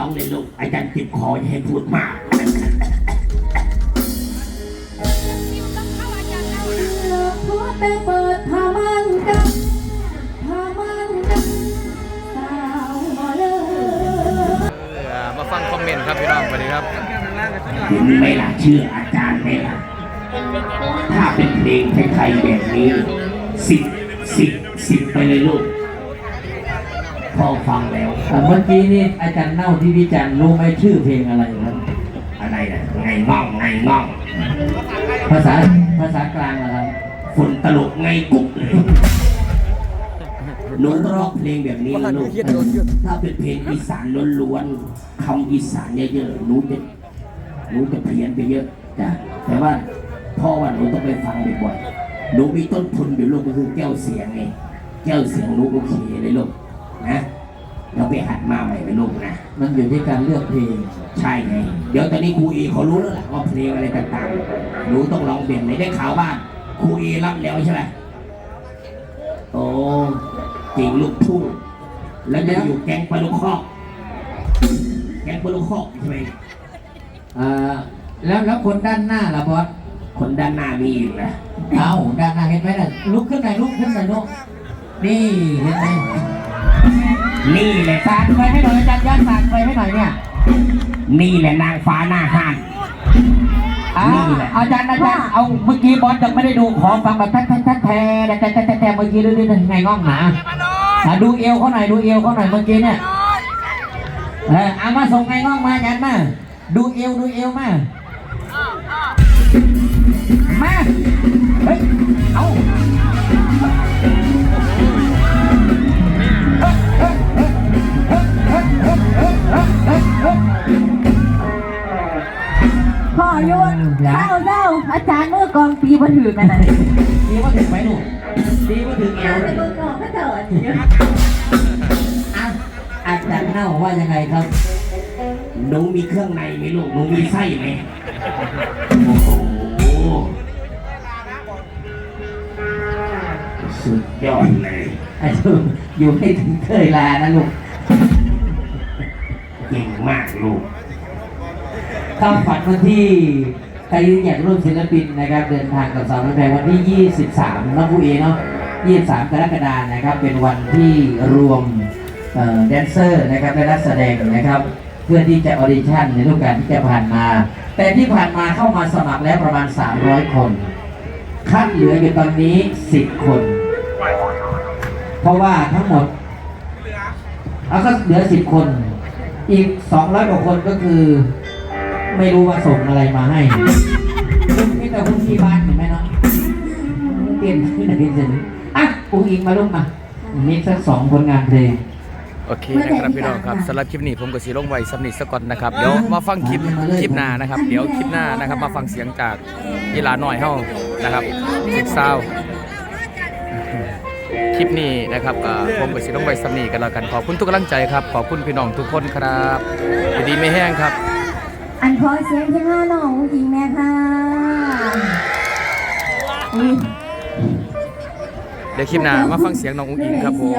ร้องเลยลูกอาจารย์ติดคออย่าให้พูดมากพูดไปเปิดพามันกันพามันกันสาวมาเลย เอ่อมาฟังคอมเมนต์ครับพี่น้องสวัสดีครับ เห็นไหมล่ะเชื่ออาจารย์ไหมล่ะถ้าเป็นเพลงไทยๆแบบนี้สิบสิบสิบไปเลยลูก พอฟังแล้วอะเมื่อกี้นี่อาจารย์เน่าที่วิจารณ์รู้ไหมชื่อเพลงอะไรครับ อะไรนะไงง่องไงง่อง ภาษาภาษากลางนะครับฝุ่นตลกไงกุ๊กเลยหนูต้องร้องเพลงแบบนี้นะลูกถ้าเป็นเพลงอีสานล้วนๆคำอีสานเยอะๆหนูจะหนูจะเพี้ยนไปเยอะจ้ะแต่ว่าพ่อว่าหนูต้องไปฟังบ่อยๆหนูมีต้นทุนอยู่ลูกก็คือแก้วเสียงไงแก้วเสียงหนูโอเคเลยลูก นะเราไปหัดมาใหม่ไปลูกนะมันอยู่ที่การเลือกเพลงใช่ไงเดี๋ยวตอนนี้ครูเอเขารู้แล้วแหละว่าเพลงอะไรต่างๆหนูต้องร้องเบี่ยงไหนได้ข่าวว่าครูเอรับแล้วใช่ไหมโอ้จริงลูกทุ่งแล้วจะอยู่แก๊งปลาลูกคอกแก๊งปลาลูกคอกใช่ไหมอ่าแล้วแล้วคนด้านหน้าล่ะบอสคนด้านหน้ามีอีกนะเอ้าด้านหน้าเห็นไหมน่ะลุกขึ้นหน่อยลุกขึ้นหน่อยลุกนี่เห็นไหม นี่แหละสาดไฟให้หน่อยอาจารย์ย่านสาดไฟให้หน่อยเนี่ย นี่แหละนางฟ้าหน้าห้านอ้านี่แหละ อาจารย์อาจารย์เอาเมื่อกี้บอสยังไม่ได้ดูขอฟังแบบแท้แท้แท้แท้แท้แท้แท้แท้เมื่อกี้ดูดิไงง่องหนาอะดูเอวเขาหน่อยดูเอวเขาหน่อยเมื่อกี้เนี่ยเออเอามาส่งไงง่องมาอาจารย์มาดูเอวดูเอวมามา อาจารย์เมื่อกองปีมาถือกันนะดีว่าถึงไหมหนูดีว่าถึงเอวเมื่อกองก็เถิดอะอาจารย์เน่าว่ายังไงครับหนูมีเครื่องในไหมลูกหนูมีไส้ไหมโอ้โหสุดยอดเลยไอ้ลูกอยู่ไม่ถึงเคยลานะลูกเก่งมากลูกข้ามฝันวันที่ ใครอยากร่วมศิลปินนะครับเดินทางกับสาวน้ำแพงวันที่ 23น้องผู้เอเนาะ23กรกฎาคมนะครับเป็นวันที่รวมแดนเซอร์นะครับและนักแสดงนะครับเพื่อที่จะออดิชั่นในรูปการที่จะผ่านมา แต่ที่ผ่านมาเข้ามาสมัครแล้วประมาณ 300 คนคัดเหลืออยู่ตอนนี้ 10 คน เพราะว่าทั้งหมดเอาก็เหลือสิบคน อีกสองร้อยกว่าคนก็คือ ไม่รู้ว่าส่งอะไรมาให้คุณพี่แต่คุณที่บ้านเห็นไหมเนาะเปลี่ยนขึ้นเปลี่ยนเสร็จอะปุงอิงมาลูกมามีสักสองผลงานเพลงโอเคนะครับพี่น้องครับสำหรับคลิปนี้ผมกับสีลงไว้สำนิทสกอนนะครับเดี๋ยวมาฟังคลิปคลิปหน้านะครับ เดี๋ยวคลิปหน้านะครับ มาฟังเสียงจากยีหลาหน่อยเฮานะครับเซ็กซาวคลิปนี้นะครับก็ผมกับสีลงไว้สำนีกันแล้วกันขอบคุณทุกกำลังใจครับขอบคุณพี่น้องทุกคนครับอยู่ดีไม่แห้งครับ อันพอเสียงที่ห้าน้องจริงแม่ค่ะอุ้ยเดี๋ยวคลิปหน้ามาฟังเสียงน้องอุ้งอิงครับผม